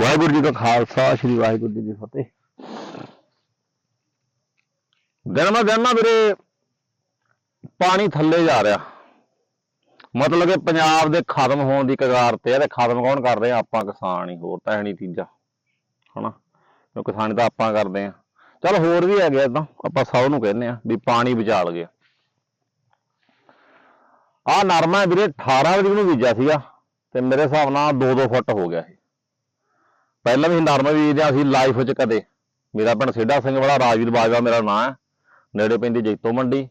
ਵਾਹਿਗੁਰੂ ਜੀ ਕਾ ਖਾਲਸਾ, ਸ੍ਰੀ ਵਾਹਿਗੁਰੂ ਜੀ ਕੀ ਫਤਿਹ। ਦਿਨ ਮਾ ਦਿਨ ਨਾ ਵੀਰੇ, ਪਾਣੀ ਥੱਲੇ ਜਾ ਰਿਹਾ। ਮਤਲਬ ਕਿ ਪੰਜਾਬ ਦੇ ਖਤਮ ਹੋਣ ਦੀ ਕਗਾਰ ਤੇ ਆ ਤੇ ਖਤਮ ਕੌਣ ਕਰ ਰਹੇ? ਆਪਾਂ ਕਿਸਾਨ ਹੀ, ਹੋਰ ਤਾਂ ਹੈ ਨਹੀਂ ਤੀਜਾ। ਹਨਾ? ਕਿਉਂ ਕਿਸਾਨੀ ਤਾਂ ਆਪਾਂ ਕਰਦੇ ਆ। ਚਲ ਹੋਰ ਵੀ ਹੈਗੇ ਇਦਾਂ, ਆਪਾਂ ਸਭ ਨੂੰ ਕਹਿੰਦੇ ਆ ਵੀ ਪਾਣੀ ਬਚਾ ਲਗੇ ਆ ਨਰਮਾ ਵੀਰੇ 18 ਵਜੇ ਨੂੰ ਬੀਜਿਆ ਸੀਗਾ ਤੇ ਮੇਰੇ ਹਿਸਾਬ ਨਾਲ 2-2 ਫੁੱਟ ਹੋ ਗਿਆ ਇਹ। ਪਹਿਲਾਂ ਵੀ ਨਰਮਾ ਬੀਜਦੇ ਅਸੀਂ ਲਾਈਫ 'ਚ ਕਦੇ। ਮੇਰਾ ਪਿੰਡ ਸੇਡਾ ਸਿੰਘ ਵਾਲਾ, ਰਾਜਵੀਰ ਬਾਜਵਾ ਮੇਰਾ ਨਾਂ ਹੈ। ਨੇੜੇ ਪੈਂਦੀ ਜੈਤੋ ਮੰਡੀ।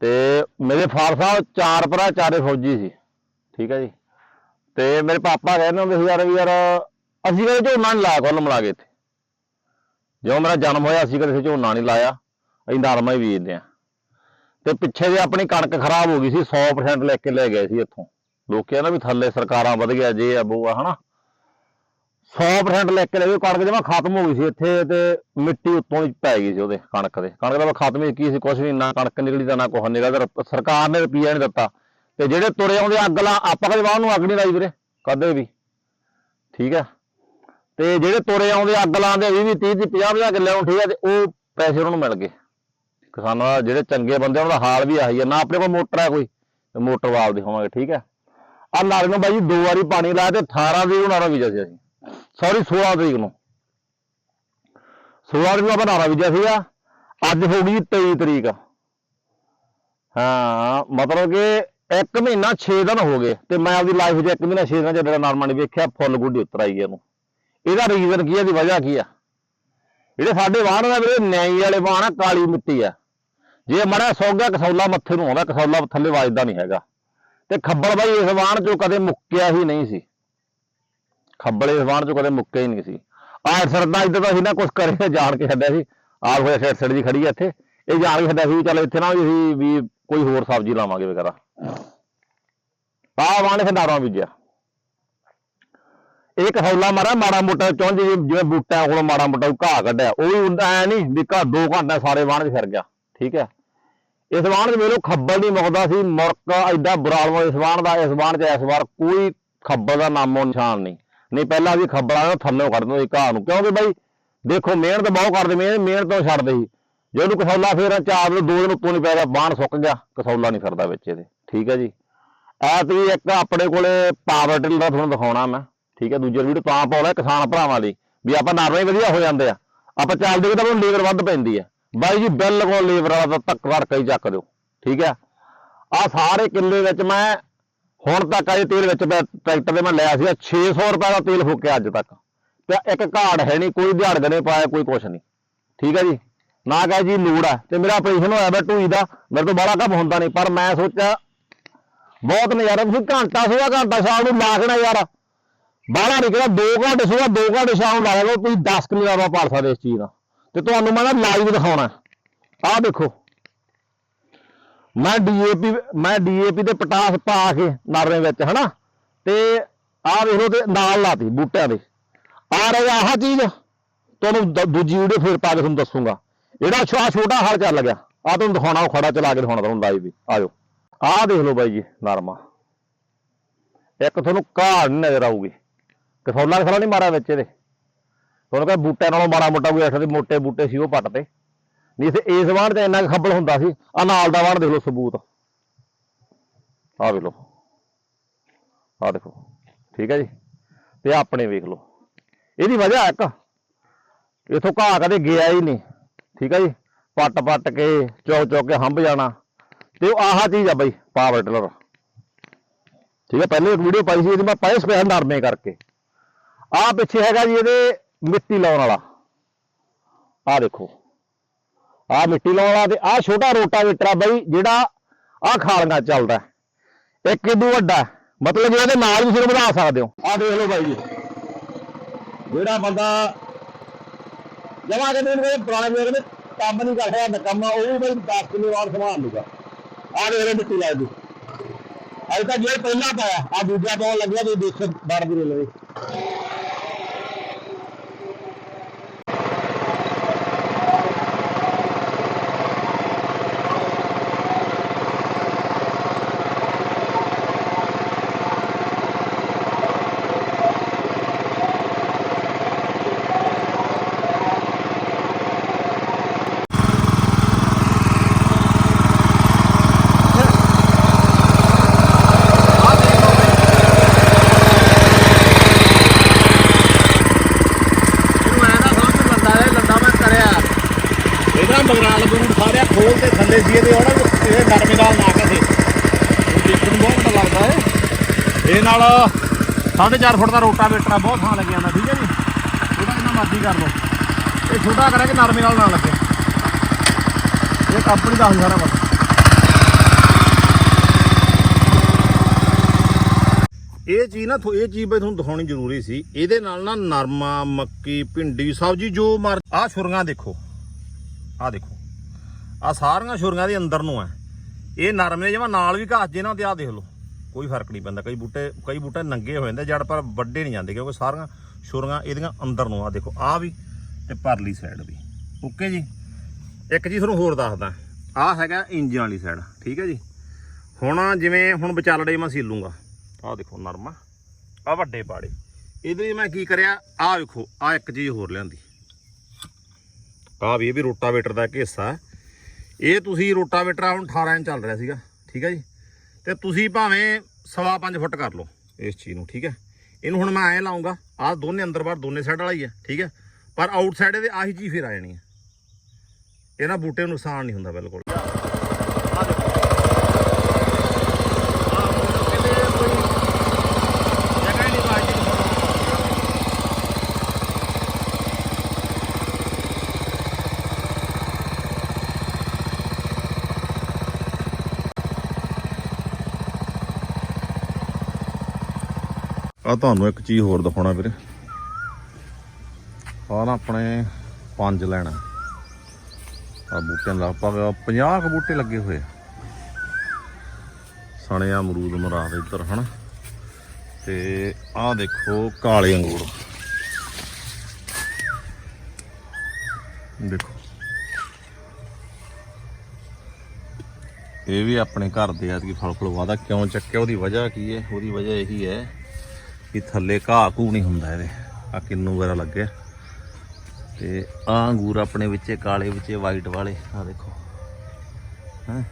ਤੇ ਮੇਰੇ ਫਾਦਰ ਸਾਹਿਬ ਚਾਰ ਭਰਾ, ਚਾਰੇ ਫੌਜੀ ਸੀ। ਠੀਕ ਹੈ ਜੀ। ਤੇ ਮੇਰੇ ਪਾਪਾ ਕਹਿੰਦੇ ਹੁੰਦੇ ਸੀ, ਯਾਰ ਵੀ ਯਾਰ, ਅਸੀਂ ਕਦੇ ਝੋਨਾ ਨਹੀਂ ਲਾਇਆ ਕੁੱਲ ਮਿਲਾ ਕੇ ਇੱਥੇ। ਜਦੋਂ ਮੇਰਾ ਜਨਮ ਹੋਇਆ, ਅਸੀਂ ਕਦੇ ਇੱਥੇ ਝੋਨਾ ਨਹੀਂ ਲਾਇਆ। ਅਸੀਂ ਨਰਮਾ ਹੀ ਬੀਜਦੇ ਆ। ਤੇ ਪਿੱਛੇ ਜੇ ਆਪਣੀ ਕਣਕ ਖਰਾਬ ਹੋ ਗਈ ਸੀ 100% ਲੈ ਕੇ ਲੈ ਗਏ ਸੀ ਇੱਥੋਂ। ਲੋਕ ਕਹਿੰਦੇ ਵੀ ਥੱਲੇ ਸਰਕਾਰਾਂ ਵਧ ਗਿਆ, ਜੇ ਆ, ਬੋ ਆ, ਹਨਾ। 100% ਲੈ ਕੇ ਲੈ ਗਏ ਕਣਕ ਜਮਾ ਖਤਮ ਹੋ ਗਈ ਸੀ ਇੱਥੇ ਤੇ ਮਿੱਟੀ ਉੱਤੋਂ ਹੀ ਪੈ ਗਈ ਸੀ ਉਹਦੇ ਕਣਕ ਦੇ। ਕਣਕ ਦਾ ਖਤਮ ਹੀ ਕੀ ਸੀ, ਕੁਛ ਵੀ ਨਾ, ਕਣਕ ਨਿਕਲੀ ਤਾਂ ਨਾ ਕੁਛ ਨਿਕਲਦਾ ਸਰਕਾਰ ਨੇ ਰੁਪਈਆ ਨਹੀਂ ਦਿੱਤਾ, ਤੇ ਜਿਹੜੇ ਤੁਰੇ ਆਉਂਦੇ ਅੱਗ ਲਾ, ਆਪਾਂ ਕਦੇ ਬਾਹਰ ਨੂੰ ਅੱਗ ਨਹੀਂ ਲਾਈ ਵੀਰੇ, ਕਦੇ ਵੀ। ਠੀਕ ਹੈ ਤੇ ਜਿਹੜੇ ਤੁਰੇ ਆਉਂਦੇ ਅੱਗ ਲਾਉਂਦੇ 20 20 30 30 50 50 ਕਿੱਲੇ ਨੂੰ ਠੀਕ ਹੈ ਤੇ ਉਹ ਪੈਸੇ ਉਹਨਾਂ ਨੂੰ ਮਿਲ ਗਏ। ਕਿਸਾਨਾਂ ਦਾ, ਜਿਹੜੇ ਚੰਗੇ ਬੰਦੇ ਉਹਨਾਂ ਦਾ ਹਾਲ ਵੀ ਆਹੀ ਹੈ ਨਾ ਆਪਣੇ ਕੋਲ ਮੋਟਰ ਹੈ ਕੋਈ, ਤੇ ਮੋਟਰ ਵਾਲਦੇ ਹੋਵਾਂਗੇ ਠੀਕ ਹੈ ਆ ਨਾਲੇ ਨੂੰ ਬਾਈ ਦੋ ਵਾਰੀ ਪਾਣੀ ਲਾਇਆ ਤੇ 18 ਉਹਨਾਂ ਦਾ ਬੀਜਿਆ ਸੀ। ਅਸੀਂ ਸੌਰੀ 16 ਤਰੀਕ ਨੂੰ। 16 ਤਰੀਕ ਨੂੰ ਆਪਾਂ ਨਾਰਾ ਬੀਜਿਆ ਸੀਗਾ। ਅੱਜ ਹੋ ਗਈ 23 ਤਰੀਕ। ਹਾਂ, ਮਤਲਬ ਕਿ ਇੱਕ ਮਹੀਨਾ 6 ਦਿਨ ਹੋ ਗਏ ਤੇ ਮੈਂ ਆਪਦੀ ਲਾਈਫ 'ਚ ਇੱਕ ਮਹੀਨਾ 6 ਦਿਨ ਜਿਹੜਾ ਨਾਰਮਲ ਨਹੀਂ ਵੇਖਿਆ, ਫੁੱਲ ਗੁੱਡੀ ਉਤਰ ਆਈ ਇਹਨੂੰ ਇਹਦਾ ਰੀਜ਼ਨ ਕੀ ਹੈ ਦੀ ਵਜ੍ਹਾ ਕੀ ਆ? ਜਿਹੜੇ ਸਾਡੇ ਵਾਹਣ ਦਾ ਵੀਰੇ, ਨਿਆਈ ਵਾਲੇ ਵਾਹਣ ਆ, ਕਾਲੀ ਮਿੱਟੀ ਆ। ਜੇ ਮੜਾ ਸੌਗਾ ਕਸੌਲਾ ਮੱਥੇ ਨੂੰ ਆਉਂਦਾ, ਕਸੌਲਾ ਥੱਲੇ ਵੱਜਦਾ ਨਹੀਂ ਹੈਗਾ। ਤੇ ਖੱਬਲ ਬਾਈ ਇਸ ਵਾਹਣ ਚੋਂ ਕਦੇ ਮੁੱਕਿਆ ਹੀ ਨਹੀਂ ਸੀ। ਖੱਬਲ ਇਸ ਵਾਹਣ ਚੋਂ ਕਦੇ ਮੁੱਕੇ ਹੀ ਨਹੀਂ ਸੀ। ਆਹ ਸਰਦਾ ਇੱਧਰ ਤਾਂ ਅਸੀਂ ਨਾ ਕੁਝ ਕਰੇ ਜਾਣ ਕੇ ਛੱਡਿਆ ਸੀ। ਆਪ ਹੋਇਆ ਸਿਰ ਸਿਰ ਜੀ ਖੜੀ ਆ ਇੱਥੇ। ਇਹ ਜਾਣ ਕੇ ਛੱਡਿਆ ਸੀ ਵੀ ਚੱਲ ਇੱਥੇ ਨਾ ਵੀ ਅਸੀਂ ਵੀ ਕੋਈ ਹੋਰ ਸਬਜ਼ੀ ਲਾਵਾਂਗੇ ਵਗੈਰਾ ਆਹ ਵਾਹਣ ਖੰਡਾਰਾਂ ਬੀਜਿਆ। ਇਹ ਕਸੌਲਾ ਮਾਰਾ ਮਾੜਾ ਮੋਟਾ ਚੌਂਜੀ ਜਿਵੇਂ ਬੂਟਿਆਂ ਕੋਲ ਮਾੜਾ ਮੋਟਾ ਘਾਹ ਕੱਢਿਆ। ਉਹ ਵੀ ਹੁੰਦਾ ਐ ਨਹੀਂ ਵੀ ਘਾ ਦੋ ਘੰਟੇ ਸਾਰੇ ਵਾਹਣ 'ਚ ਫਿਰ ਗਿਆ, ਠੀਕ ਹੈ। ਇਸ ਵਾਹਣ 'ਚ ਵੇਲੋ ਖੱਬਲ ਨਹੀਂ ਮੁੱਕਦਾ ਸੀ ਮੁਰਕ ਐਡਾ ਬੁਰਾਲਵਾ ਇਸ ਵਾਹਣ ਦਾ, ਇਸ ਵਾਹਣ 'ਚ ਇਸ ਵਾਰ ਕੋਈ ਖੱਬਲ ਦਾ ਨਾਮੋ ਨਿਸ਼ਾਨ ਨਹੀਂ। ਨਹੀਂ, ਪਹਿਲਾਂ ਵੀ ਖੱਬਲਾਂ ਨੂੰ ਥੱਲੇ ਕੱਢ ਦਿੰਦੇ ਘਾਹ ਨੂੰ। ਕਿਉਂਕਿ ਬਾਈ, ਦੇਖੋ, ਮਿਹਨਤ ਬਹੁਤ ਕਰਦੇ ਮਿਹਨਤ ਮਿਹਨਤ ਤੋਂ ਛੱਡਦੇ ਸੀ। ਜਦੋਂ ਕਸੌਲਾ ਫੇਰ ਚਾਰ ਨੂੰ ਦੋ ਦਿਨ ਉੱਤੋਂ ਨਹੀਂ ਪੈ ਗਿਆ ਬਾਣ ਸੁੱਕ ਗਿਆ, ਕਸੌਲਾ ਨਹੀਂ ਫਿਰਦਾ ਵਿੱਚ ਇਹਦੇ। ਠੀਕ ਹੈ ਜੀ? ਐਤ ਵੀ ਇੱਕ ਆਪਣੇ ਕੋਲੇ ਪਾਵਰ ਟਿਲ ਦਾ ਤੁਹਾਨੂੰ ਦਿਖਾਉਣਾ ਮੈਂ। ਠੀਕ ਹੈ, ਦੂਜੇ ਵੀਡੀਓ ਤਾਂ ਪਾਉਣਾ ਕਿਸਾਨ ਭਰਾਵਾਂ ਲਈ, ਵੀ ਆਪਾਂ ਨਾਰਮਲ ਵਧੀਆ ਹੋ ਜਾਂਦੇ ਆ। ਆਪਾਂ ਚੱਲਦੇ ਕਿ ਤਾਂ ਆਪਾਂ ਲੇਬਰ ਵੱਧ ਪੈਂਦੀ ਹੈ। ਬਾਈ ਜੀ, ਬਿਲਕੁਲ ਲੇਬਰ ਵਾਲਾ ਤਾਂ ਧੱਕ ਵਰ ਕਈ ਚੱਕ ਦਿਓ। ਠੀਕ ਹੈ? ਆ ਸਾਰੇ ਕਿੱਲੇ ਵਿੱਚ ਮੈਂ ਹੁਣ ਤੱਕ ਅਜੇ ਤੇਲ ਵਿੱਚ ਮੈਂ ਟਰੈਕਟਰ ਦੇ ਮੈਂ ਲਿਆ ਸੀ 600 ਰੁਪਏ ਦਾ ਤੇਲ ਫੂਕਿਆ ਅੱਜ ਤੱਕ। ਤੇ ਇੱਕ ਘਾੜ ਹੈ ਨਹੀਂ ਕੋਈ ਦਿਹਾੜ ਗਨੇ ਪਾਇਆ, ਕੋਈ ਕੁਛ ਨਹੀਂ ਠੀਕ ਹੈ ਜੀ? ਨਾ ਕਹੇ ਜੀ ਲੋੜ ਹੈ। ਤੇ ਮੇਰਾ ਆਪਰੇਸ਼ਨ ਹੋਇਆ ਬੈ ਢੂਈ ਦਾ, ਮੇਰੇ ਤੋਂ ਬੜਾ ਕੰਮ ਹੁੰਦਾ ਨਹੀਂ ਪਰ ਮੈਂ ਸੋਚਿਆ, ਬਹੁਤ ਨਜ਼ਾਰਾ, ਤੁਸੀਂ ਘੰਟਾ ਸੁਆ ਘੰਟਾ ਸ਼ਾਮ ਨੂੰ ਲਾ ਲਾਖਣਾ ਯਾਰ। ਬਾਹਲਾ ਨਹੀਂ ਕਿਹਾ 2 ਘੰਟੇ ਸੁਆ 2 ਘੰਟੇ ਸ਼ਾਮ ਨੂੰ ਲਾ ਲਓ ਤੁਸੀਂ 10 ਕਿਲੋ ਦਾ ਪਾਲ ਸਕਦੇ ਇਸ ਚੀਜ਼ ਦਾ। ਤੇ ਤੁਹਾਨੂੰ ਮੈਂ ਨਾ ਲਾਈਵ ਦਿਖਾਉਣਾ। ਆਹ ਦੇਖੋ। ਮੈਂ ਡੀਏਪੀ ਮੈਂ ਡੀਏਪੀ ਤੇ ਪਟਾਸ ਪਾ ਕੇ ਨਰਮੇ ਵਿੱਚ, ਹਨਾ? ਤੇ ਆਹ ਵੇਖ ਲਓ ਤੇ ਨਾਲ ਲਾਤੀ ਬੂਟਿਆਂ ਦੇ। ਆ ਰਹੀ ਆਹ ਚੀਜ਼, ਤੁਹਾਨੂੰ ਦ- ਦੂਜੀ ਵੀਡੀਓ ਫੇਰ ਪਾ ਕੇ ਤੁਹਾਨੂੰ ਦੱਸੂਗਾ। ਇਹਦਾ ਛੋਟਾ ਛੋਟਾ ਹਲ ਚੱਲ ਗਿਆ। ਆ ਤੁਹਾਨੂੰ ਦਿਖਾਉਣਾ ਉਹ ਖੜਾ ਚਲਾ ਕੇ ਦਿਖਾਉਣਾ ਤੁਹਾਨੂੰ ਲਾਈਵ ਵੀ। ਆਜੋ ਆਹ ਦੇਖ ਲਓ ਬਾਈ ਜੀ, ਨਰਮਾ। ਇੱਕ ਤੁਹਾਨੂੰ ਘਾੜ ਨੀ ਨਜ਼ਰ ਆਊਗੀ। ਕਸੌਲਾ ਕਸੌਲਾ ਨਹੀਂ ਮਾਰਿਆ ਵਿੱਚ ਇਹਦੇ। ਤੁਹਾਨੂੰ ਕਹੇ ਬੂਟਿਆਂ ਨਾਲੋਂ ਮਾੜਾ ਮੋਟਾ ਕੋਈ ਐਸੇ ਦੇ ਮੋਟੇ ਬੂਟੇ ਸੀ ਉਹ ਪੱਟ ਤੇ। ਨਹੀਂ ਤੇ ਇਸ ਵਾਣ ਤੇ ਇੰਨਾ ਕੁ ਖੱਬਲ ਹੁੰਦਾ ਸੀ। ਆ ਨਾਲ ਦਾ ਵਾਣ ਦੇਖ ਲਓ ਸਬੂਤ। ਆਹ ਵੇਖ ਲਓ। ਆਹ ਦੇਖੋ। ਠੀਕ ਹੈ ਜੀ? ਤੇ ਆਪਣੇ ਵੇਖ ਲਓ। ਇਹਦੀ ਵਜ੍ਹਾ ਇੱਕ, ਇਥੋਂ ਘਾਹ ਕਦੇ ਗਿਆ ਹੀ ਨਹੀਂ। ਠੀਕ ਹੈ ਜੀ? ਪੱਟ ਪੱਟ ਕੇ, ਚੌਕ ਚੌਕ ਕੇ ਹੰਭ ਜਾਣਾ। ਤੇ ਉਹ ਆਹ ਚੀਜ਼ ਆ ਬਾਈ ਪਾਵਰ ਟਿਲਰ ਠੀਕ ਹੈ, ਪਹਿਲੇ ਇੱਕ ਵੀਡੀਓ ਪਾਈ ਸੀ, ਇਹਦੇ ਮੈਂ ਪਾਇਸ ਸਪੈਸ਼ਲ ਨਰਮੇ ਕਰਕੇ। ਆਹ ਪਿੱਛੇ ਹੈਗਾ ਜੀ ਇਹਦੇ ਮਿੱਟੀ ਲਾਉਣ ਵਾਲਾ। ਆਹ ਦੇਖੋ। ਆਹ ਮਿੱਟੀ ਲਾਉਣ ਵਾਲਾ ਤੇ ਆਹ ਛੋਟਾ ਰੋਟਾਵੇਟਰ ਆ ਬਈ, ਜਿਹੜਾ ਆਹ ਖਾਲੀਆਂ ਚੱਲਦਾ ਇੱਕ ਇਦੂ ਵੱਡਾ ਮਤਲਬ ਇਹਦੇ ਨਾਲ ਵੀ ਸਿਰ ਵਧਾ ਸਕਦੇ ਹੋ। ਆਹ ਦੇਖ ਲਓ ਬਾਈ ਜੀ। ਜਿਹੜਾ ਬੰਦਾ ਜਮਾ ਕਹਿੰਦੇ ਨੇ ਪੁਰਾਣੇ ਮੇਰੇ ਨੇ, ਕੰਮ ਨਹੀਂ ਕਰ ਰਿਹਾ, ਨਕਮਾ, ਉਹ ਵੀ ਬਾਈ 10 ਕਿਲੋ ਵਾਰ ਸੰਭਾਲ ਲੂਗਾ ਆਹ ਦੇਖ ਲਓ ਮਿੱਟੀ ਲਾ ਦੀ। ਅੱਜ ਤਾਂ ਜੇ ਪਹਿਲਾਂ ਪਾਇਆ ਆ ਦੂਜਾ ਪਾਉਣ ਲੱਗਿਆ, ਤੁਸੀਂ ਦੇਖ ਬੜ ਦੀ ਲੈ ਨਾਲ 4.5 ਫੁੱਟ ਦਾ ਰੋਟਾਵੇਟਰ ਆ, ਬਹੁਤ ਥਾਂ ਲੱਗ ਜਾਂਦਾ, ਠੀਕ ਹੈ ਜੀ? ਛੋਟਾ ਜਿੰਨਾ ਮਰਜ਼ੀ ਕਰ ਲਓ। ਇਹ ਛੋਟਾ ਕਰਿਆ ਕਿ ਨਰਮੇ ਨਾਲ ਨਾ ਲੱਗੇ। ਇਹ ਕੰਪਨੀ ਦਾ ਹੁੰਦਾ ਸਾਰਾ ਕੁਛ। ਇਹ ਚੀਜ਼ ਨਾ ਇਹ ਚੀਜ਼ ਬਈ ਤੁਹਾਨੂੰ ਦਿਖਾਉਣੀ ਜ਼ਰੂਰੀ ਸੀ। ਇਹਦੇ ਨਾਲ ਨਾ ਨਰਮਾ, ਮੱਕੀ, ਭਿੰਡੀ, ਸਬਜ਼ੀ ਜੋ ਮਰ ਆਹ ਛੁਰੀਆਂ ਦੇਖੋ। ਆਹ ਦੇਖੋ। ਆਹ ਸਾਰੀਆਂ ਛੁਰੀਆਂ ਦੇ ਅੰਦਰ ਨੂੰ ਆ। ਇਹ ਨਰਮੇ ਜਿਵੇਂ ਨਾਲ ਵੀ ਘਾਸ ਜੇ ਨਾ ਤੇ ਆਹ ਦੇਖ ਲਓ। ਕੋਈ ਫ਼ਰਕ ਨਹੀਂ ਪੈਂਦਾ। ਕਈ ਬੂਟੇ ਕਈ ਬੂਟੇ ਨੰਗੇ ਹੋ ਜਾਂਦੇ ਜੜ ਪਰ ਵੱਡੇ ਨਹੀਂ ਜਾਂਦੇ, ਕਿਉਂਕਿ ਸਾਰੀਆਂ ਛੁਰੀਆਂ ਇਹਦੀਆਂ ਅੰਦਰ ਨੂੰ ਆ, ਦੇਖੋ ਆਹ ਵੀ ਤੇ ਪਰਲੀ ਸਾਈਡ ਵੀ। ਓਕੇ ਜੀ? ਇੱਕ ਚੀਜ਼ ਤੁਹਾਨੂੰ ਹੋਰ ਦੱਸਦਾ। ਆਹ ਹੈਗਾ ਇੰਜਨ ਵਾਲੀ ਸਾਈਡ ਠੀਕ ਹੈ ਜੀ? ਹੁਣ ਜਿਵੇਂ ਹੁਣ ਵਿਚਾਲੜੇ ਮੈਂ ਸੀਲੂੰਗਾ। ਆਹ ਦੇਖੋ ਨਰਮਾ, ਆ ਵੱਡੇ ਪਾੜੇ। ਇਹਦੇ ਲਈ ਮੈਂ ਕੀ ਕਰਿਆ? ਆਹ ਵੇਖੋ ਆਹ ਇੱਕ ਚੀਜ਼ ਹੋਰ ਲਿਆਂਦੀ। ਆਹ ਵੀ ਇਹ ਵੀ ਰੋਟਾਵੇਟਰ ਦਾ ਇੱਕ ਹਿੱਸਾ। ਇਹ ਤੁਸੀਂ ਰੋਟਾਵੇਟਰ ਆ, ਹੁਣ 18 ਇੰਚ ਚੱਲ ਰਿਹਾ ਸੀਗਾ, ਠੀਕ ਹੈ ਜੀ? ਤੇ ਤੁਸੀਂ ਭਾਵੇਂ ਸਵਾ ਪੰਜ ਫੁੱਟ ਕਰ ਲਓ ਇਸ ਚੀਜ਼ ਨੂੰ, ਠੀਕ ਹੈ? ਇਹਨੂੰ ਹੁਣ ਮੈਂ ਐਂ ਲਾਉਂਗਾ, ਆਹ ਦੋਨੇ ਅੰਦਰ ਬਾਹਰ ਦੋਨੇ ਸਾਈਡ ਵਾਲਾ ਹੀ ਹੈ, ਠੀਕ ਹੈ? ਪਰ ਆਊਟਸਾਈਡ ਇਹਦੇ ਆਹੀ ਚੀਜ਼ ਫਿਰ ਆ ਜਾਣੀ ਹੈ। ਇਹਨਾਂ ਬੂਟੇ ਨੂੰ ਨੁਕਸਾਨ ਨਹੀਂ ਹੁੰਦਾ ਬਿਲਕੁਲ। ਆਹ ਦੇਖੋ ਆਹ ਮੈਨੂੰ ਕਹਿੰਦੇ ਕੋਈ ਜਗ੍ਹਾ ਹੀ ਨਹੀਂ ਬਾਜੀ ਆ ਤੁਹਾਨੂੰ ਇੱਕ ਚੀਜ਼ ਹੋਰ ਦਿਖਾਉਣਾ ਵੀਰੇ। ਆਹ ਨਾ ਆਪਣੇ ਪੰਜ ਲੈਣਾ ਆ। ਬੂਟਿਆਂ ਦਾ ਆਪਾਂ 50 ਕੁ ਬੂਟੇ ਲੱਗੇ ਹੋਏ ਆ। ਅਮਰੂਦ ਮਰਾਦ ਇੱਧਰ, ਹਨਾ? ਤੇ ਆਹ ਦੇਖੋ ਕਾਲੇ ਅੰਗੂਰ। ਦੇਖੋ। ਇਹ ਵੀ ਆਪਣੇ ਘਰ ਦੇ ਐਤਕੀ ਫਲ ਫਲ ਵਾਦਾ ਕਿਉਂ ਚੱਕਿਆ? ਉਹਦੀ ਵਜ੍ਹਾ ਕੀ ਹੈ? ਉਹਦੀ ਵਜ੍ਹਾ ਇਹੀ ਹੈ ਕਿ ਥੱਲੇ ਘਾਹ ਘੂ ਨਹੀਂ ਹੁੰਦਾ ਇਹਦੇ। ਆ ਕਿੰਨੂ ਵਗੈਰਾ ਲੱਗਿਆ ਤੇ ਆ ਅੰਗੂਰ ਆਪਣੇ ਵਿੱਚੇ ਕਾਲੇ ਵਿੱਚੇ ਵਾਈਟ ਵਾਲੇ ਆ ਦੇਖੋ। ਹਾਂ?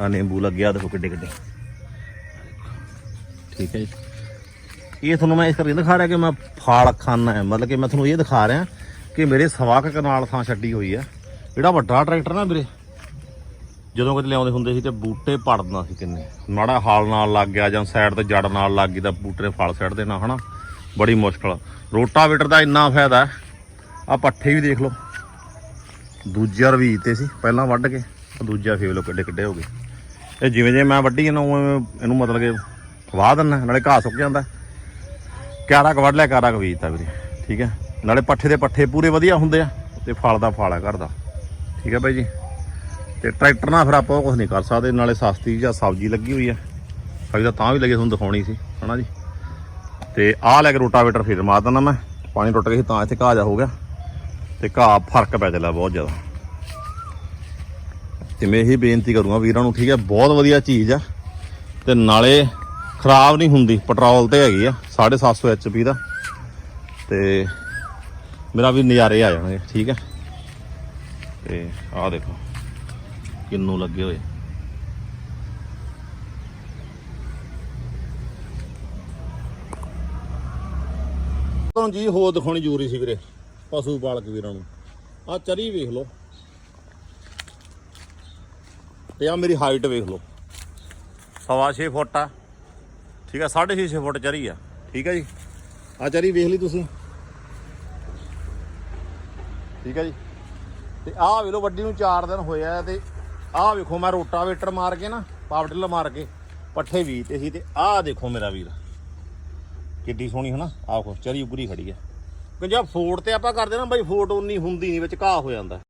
ਆ ਨਿੰਬੂ ਲੱਗਿਆ ਦੇਖੋ ਕਿੱਡੇ ਕਿੱਡੇ ਠੀਕ ਹੈ ਜੀ। ਇਹ ਤੁਹਾਨੂੰ ਮੈਂ ਇਸ ਕਰਕੇ ਦਿਖਾ ਰਿਹਾ ਕਿ ਮੈਂ ਫਾਲ ਖਾਨਾ ਹੈ। ਮਤਲਬ ਕਿ ਮੈਂ ਤੁਹਾਨੂੰ ਇਹ ਦਿਖਾ ਰਿਹਾ ਕਿ ਮੇਰੇ ਸਵਾਕ ਕੁ ਕਨਾਲ ਥਾਂ ਛੱਡੀ ਹੋਈ ਹੈ। ਜਿਹੜਾ ਵੱਡਾ ਟਰੈਕਟਰ ਨਾ ਵੀਰੇ ਜਦੋਂ ਕਿਤੇ ਲਿਆਉਂਦੇ ਹੁੰਦੇ ਸੀ ਤੇ ਬੂਟੇ ਪੜਨਾ ਸੀ ਕਿੰਨੇ। ਮਾੜਾ ਹਾਲ ਨਾਲ ਲੱਗ ਗਿਆ ਜਾਂ ਸਾਈਡ ਤੇ ਜੜ ਨਾਲ ਲੱਗ ਗਈ ਤਾਂ ਬੂਟੇ ਨੇ ਫਲ ਸੱਟ ਦੇਣਾ, ਹਨਾ? ਬੜੀ ਮੁਸ਼ਕਲ। ਰੋਟਾਵੇਟਰ ਦਾ ਇੰਨਾ ਫਾਇਦਾ ਆ ਪੱਠੇ ਵੀ ਦੇਖ ਲਓ। ਦੂਜਾ ਰਵੀ ਤੇ ਸੀ, ਪਹਿਲਾਂ ਵੱਢ ਕੇ ਦੂਜਾ ਫੇਰ ਲੋ ਕਿੱਡੇ ਕਿੱਡੇ ਹੋ ਗਏ। ਇਹ ਜਿਵੇਂ ਜਿਵੇਂ ਮੈਂ ਵੱਢੀ ਇਹਨਾਂ, ਉਵੇਂ ਇਹਨੂੰ ਮਤਲਬ ਕਿ ਵਾਹ ਦਿੰਨਾ ਨਾਲੇ ਘਾਹ ਸੁੱਕ ਜਾਂਦਾ। ਕਿਆਰਾ ਕ ਵੱਢ ਲਿਆ, ਕਿਆਰਾ ਕ ਬੀਜਤਾ ਵੀਰੇ। ਠੀਕ ਹੈ? ਨਾਲੇ ਪੱਠੇ ਦੇ ਪੱਠੇ ਪੂਰੇ ਵਧੀਆ ਹੁੰਦੇ ਆ, ਤੇ ਫਲ ਦਾ ਫਲ ਆ ਘਰ ਦਾ। ਠੀਕ ਹੈ ਬਾਈ ਜੀ? ਤੇ ਟਰੈਕਟਰ ਨਾਲ ਫਿਰ ਆਪਾਂ ਉਹ ਕੁਝ ਨਹੀਂ ਕਰ ਸਕਦੇ, ਨਾਲੇ ਸਸਤੀ ਜਾਂ ਸਬਜ਼ੀ ਲੱਗੀ ਹੋਈ ਆ। ਅਜੇ ਤਾਂ ਵੀ ਲੱਗੇ, ਤੁਹਾਨੂੰ ਦਿਖਾਉਣੀ ਸੀ, ਹਨਾ ਜੀ? ਤੇ ਆਹ ਲੈ ਕੇ ਰੋਟਾਵੇਟਰ ਫਿਰ ਮਾਰ ਦਿੰਦਾ ਮੈਂ। ਪਾਣੀ ਟੁੱਟ ਗਿਆ ਸੀ, ਤਾਂ ਇੱਥੇ ਘਾਹ ਜਾ ਹੋ ਗਿਆ। ਤੇ ਘਾਹ ਫ਼ਰਕ ਪੈ ਚੱਲਿਆ ਬਹੁਤ ਜ਼ਿਆਦਾ। ਤੇ ਮੈਂ ਇਹੀ ਬੇਨਤੀ ਕਰੂੰਗਾ ਵੀਰਾਂ ਨੂੰ, ਠੀਕ ਹੈ, ਬਹੁਤ ਵਧੀਆ ਚੀਜ਼ ਆ। ਤੇ ਨਾਲੇ ਖਰਾਬ ਨਹੀਂ ਹੁੰਦੀ, ਪੈਟਰੋਲ ਤੇ ਹੈਗੀ ਆ 750 ਐਚਪੀ ਦਾ। ਤੇ ਮੇਰਾ ਵੀ ਨਜ਼ਾਰੇ ਆ ਜਾਣਗੇ, ਠੀਕ ਹੈ? ਤੇ ਆਹ ਦੇਖੋ। ਕਿੰਨੂ ਲੱਗੇ ਹੋਏ। ਤੁਹਾਨੂੰ ਜੀ ਹੋਰ ਦਿਖਾਉਣੀ ਜ਼ਰੂਰੀ ਸੀ ਵੀਰੇ, ਪਸ਼ੂ ਪਾਲਕ ਵੀਰਾਂ ਨੂੰ। ਆ ਚਰੀ ਵੇਖ ਲਓ। ਤੇ ਆ ਮੇਰੀ ਹਾਈਟ ਵੇਖ ਲਓ। ਸਵਾ 6 ਫੁੱਟ ਆ। ਠੀਕ ਆ 6.5 ਫੁੱਟ ਚਰੀ ਆ। ਠੀਕ ਆ ਜੀ। ਆ ਚਰੀ ਵੇਖ ਲਈ ਤੁਸੀਂ। ਠੀਕ ਆ ਜੀ। ਤੇ ਆਹ ਵੇਖ ਲਓ, ਵੱਡੀ ਨੂੰ 4 ਦਿਨ ਹੋਇਆ ਤੇ ਆਹ ਵੇਖੋ ਮੈਂ ਰੋਟਾਵੇਟਰ ਮਾਰ ਕੇ ਨਾ ਪਾਵਰ ਟਿਲਰ ਮਾਰ ਕੇ ਪੱਠੇ ਵੀ ਤੇ ਸੀ ਤੇ ਆਹ ਦੇਖੋ ਮੇਰਾ ਵੀਰ। ਕਿੱਡੀ ਸੋਹਣੀ ਹਨਾ? ਆਹ ਕੋ ਚਰੀ ਉਗਰੀ ਖੜੀ ਹੈ ਕਿ ਜੇ ਫੋੜ ਤੇ ਆਪਾਂ ਕਰਦੇ ਨਾ ਬਾਈ ਫੋੜ ਉਨੀ ਹੁੰਦੀ ਨਹੀਂ ਵਿੱਚ ਘਾਹ ਹੋ ਜਾਂਦਾ।